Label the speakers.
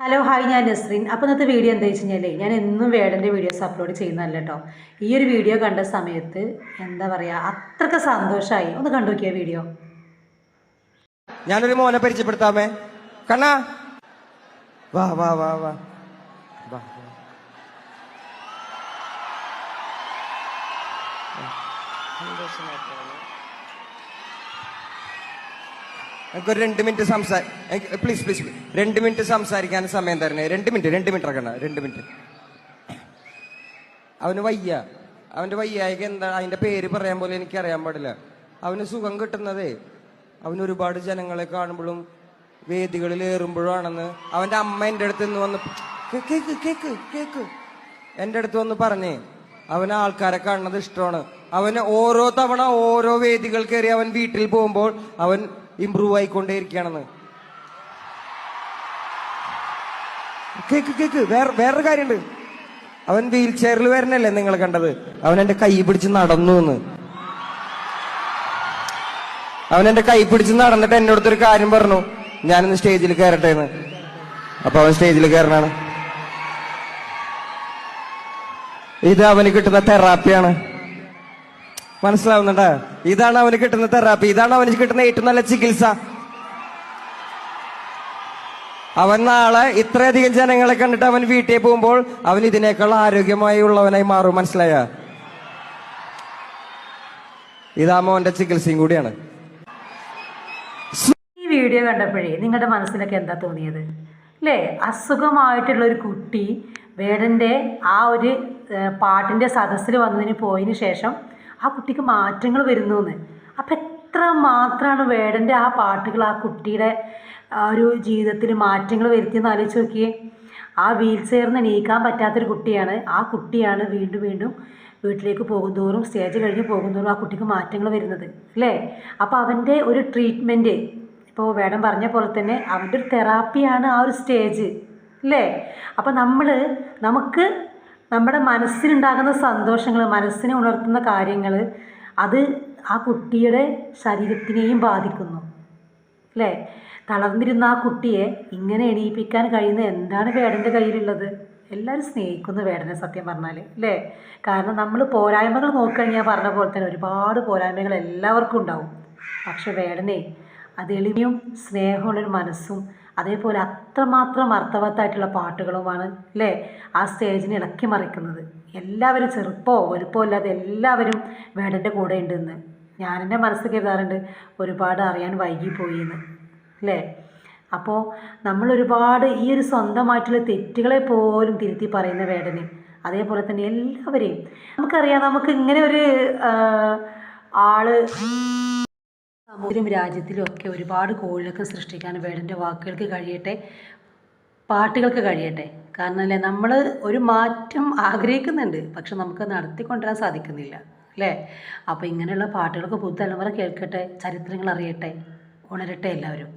Speaker 1: Hello hi ഞാൻ നസ്രീൻ. അപ്പോൾ ഇന്നത്തെ വീഡിയോ എന്താ വെച്ച് കഴിഞ്ഞാൽ ഞാൻ എന്നും വേടന്റെ വീഡിയോസ് അപ്ലോഡ് ചെയ്യുന്നതല്ല കേട്ടോ ഈ ഒരു വീഡിയോ കണ്ട സമയത്ത് എന്താ പറയുക അത്രക്ക സന്തോഷമായി ഒന്ന് കണ്ടു നോക്കിയ വീഡിയോ
Speaker 2: ഞാനൊരു മോനെ പരിചയപ്പെടുത്താമേ. കണ്ണാ. വാ വാ വാ വാ. വാ എനിക്കൊരു രണ്ട് മിനിറ്റ് സംസാര പ്ലീസ് പ്ലീസ് രണ്ട് മിനിറ്റ് സംസാരിക്കാൻ സമയം തരണേ. രണ്ട് മിനിറ്റ് രണ്ട് മിനിറ്റ് ഇറക്കണ രണ്ട് മിനിറ്റ്. അവന് വയ്യ. അവന്റെ വയ്യായിക എന്താ? അതിന്റെ പേര് പറയാൻ പോലും എനിക്ക് അറിയാൻ പാടില്ല. അവന് സുഖം കിട്ടുന്നതേ. അവന് ഒരുപാട് ജനങ്ങളെ കാണുമ്പോഴും വേദികളിൽ ഏറുമ്പോഴാണെന്ന് അവന്റെ അമ്മ എന്റെ അടുത്ത് നിന്ന് വന്ന് കേക്ക് കേക്ക് കേക്ക് എന്റെ അടുത്ത് വന്ന് പറഞ്ഞേ അവന് ആൾക്കാരെ കാണുന്നത് ഇഷ്ടമാണ്. അവന് ഓരോ തവണ ഓരോ വേദികൾ കയറി അവൻ വീട്ടിൽ പോകുമ്പോൾ അവൻ ഇമ്പ്രൂവ് ആയിക്കൊണ്ടേയിരിക്കുകയാണെന്ന്. കേക്ക് കേക്ക് വേറെ വേറൊരു കാര്യമുണ്ട്. അവൻ വീൽ ചെയറിൽ വരണല്ലേ നിങ്ങൾ കണ്ടത്? അവൻ എന്റെ കൈ പിടിച്ച് നടന്നു എന്ന്. അവൻ എന്റെ കൈ പിടിച്ച് നടന്നിട്ട് എന്നോട് ഒരു കാര്യം പറഞ്ഞു. ഞാനിന്ന് സ്റ്റേജിൽ കയറട്ടെ എന്ന്. അപ്പൊ അവൻ സ്റ്റേജിൽ കയറണാണ് ഇത് അവന് കിട്ടുന്ന തെറാപ്പിയാണ് മനസ്സിലാവുന്നുണ്ടാ? ഇതാണ് അവന് കിട്ടുന്ന തെറാപ്പി. ഇതാണ് അവന് കിട്ടുന്ന ഏറ്റവും നല്ല ചികിത്സ. അവൻ നാളെ ഇത്രയധികം ജനങ്ങളെ കണ്ടിട്ട് അവൻ വീട്ടിൽ പോകുമ്പോൾ അവൻ ഇതിനേക്കാൾ ആരോഗ്യമായി ഉള്ളവനായി മാറും. മനസ്സിലായ? ഇതാ മോന്റെ ചികിത്സയും കൂടിയാണ്.
Speaker 1: ഈ വീഡിയോ കണ്ടപ്പോഴേ നിങ്ങളുടെ മനസ്സിലൊക്കെ എന്താ തോന്നിയത്? അല്ലേ അസുഖമായിട്ടുള്ള ഒരു കുട്ടി വേടന്റെ ആ ഒരു പാട്ടിന്റെ സദസ്സിൽ വന്നതിന് പോയതിന് ശേഷം ആ കുട്ടിക്ക് മാറ്റങ്ങൾ വരുന്നു എന്ന് അപ്പം എത്ര മാത്രമാണ് വേടന്റെ ആ പാട്ടുകൾ ആ കുട്ടിയുടെ ഒരു ജീവിതത്തിൽ മാറ്റങ്ങൾ വരുത്തിയെന്ന് ആലോചിച്ച് നോക്കിയേ. ആ വീൽ ചെയർന്ന് നീക്കാൻ പറ്റാത്തൊരു കുട്ടിയാണ്. ആ കുട്ടിയാണ് വീണ്ടും വീണ്ടും വീട്ടിലേക്ക് പോകുന്തോറും സ്റ്റേജ് കഴിഞ്ഞ് പോകുന്തോറും ആ കുട്ടിക്ക് മാറ്റങ്ങൾ വരുന്നത് അല്ലേ? അപ്പോൾ അവന്റെ ഒരു ട്രീറ്റ്മെന്റ് ഇപ്പോൾ വേടം പറഞ്ഞ പോലെ തന്നെ അവന്റെ ഒരു തെറാപ്പിയാണ് ആ ഒരു സ്റ്റേജ് അല്ലേ? അപ്പോൾ നമ്മൾ നമുക്ക് നമ്മുടെ മനസ്സിനുണ്ടാകുന്ന സന്തോഷങ്ങൾ മനസ്സിനെ ഉണർത്തുന്ന കാര്യങ്ങൾ അത് ആ കുട്ടിയുടെ ശരീരത്തിനെയും ബാധിക്കുന്നു. അല്ലേ? തളർന്നിരുന്ന ആ കുട്ടിയെ ഇങ്ങനെ എണീപ്പിക്കാൻ കഴിയുന്ന എന്താണ് വേടന്റെ കയ്യിലുള്ളത്? എല്ലാവരും സ്നേഹിക്കുന്നു വേടനെ സത്യം പറഞ്ഞാൽ അല്ലേ? കാരണം നമ്മൾ പോരായ്മകൾ ഞാൻ പറഞ്ഞ പോലെ തന്നെ ഒരുപാട് പോരായ്മകൾ എല്ലാവർക്കും ഉണ്ടാവും. പക്ഷെ വേടനെ അത് എളിമയും സ്നേഹമുള്ളൊരു മനസ്സും അതേപോലെ അത്രമാത്രം അർത്ഥവത്തായിട്ടുള്ള പാട്ടുകളുമാണ് അല്ലേ ആ സ്റ്റേജിനെ ഇളക്കി മറിക്കുന്നത്. എല്ലാവരും ചെറുപ്പമോ വലുപ്പമോ ഇല്ലാതെ എല്ലാവരും വേടന്റെ കൂടെ ഉണ്ടെന്ന് ഞാൻ എന്റെ മനസ്സ് കരുതാറുണ്ട് ഒരുപാട് അറിയാൻ വൈകിപ്പോയി എന്ന് അല്ലേ അപ്പോൾ നമ്മൾ ഒരുപാട് ഈ ഒരു സ്വന്തമായിട്ടുള്ള തെറ്റുകളെ പോലും തിരുത്തി പറയുന്ന വേടന് അതേപോലെ തന്നെ എല്ലാവരെയും. നമുക്കറിയാം നമുക്ക് ഇങ്ങനെ ഒരു ആൾ സമൂഹത്തിലും രാജ്യത്തിലും ഒക്കെ ഒരുപാട് കോഴികൾക്ക് സൃഷ്ടിക്കാൻ വേടന്റെ വാക്കുകൾക്ക് കഴിയട്ടെ പാട്ടുകൾക്ക് കഴിയട്ടെ. കാരണം അല്ലേ നമ്മൾ ഒരു മാറ്റം ആഗ്രഹിക്കുന്നുണ്ട് പക്ഷെ നമുക്ക് നടത്തിക്കൊണ്ടുവരാൻ സാധിക്കുന്നില്ല അല്ലേ? അപ്പോൾ ഇങ്ങനെയുള്ള പാട്ടുകളൊക്കെ പുതുതലമുറ കേൾക്കട്ടെ ചരിത്രങ്ങൾ അറിയട്ടെ ഉണരട്ടെ എല്ലാവരും.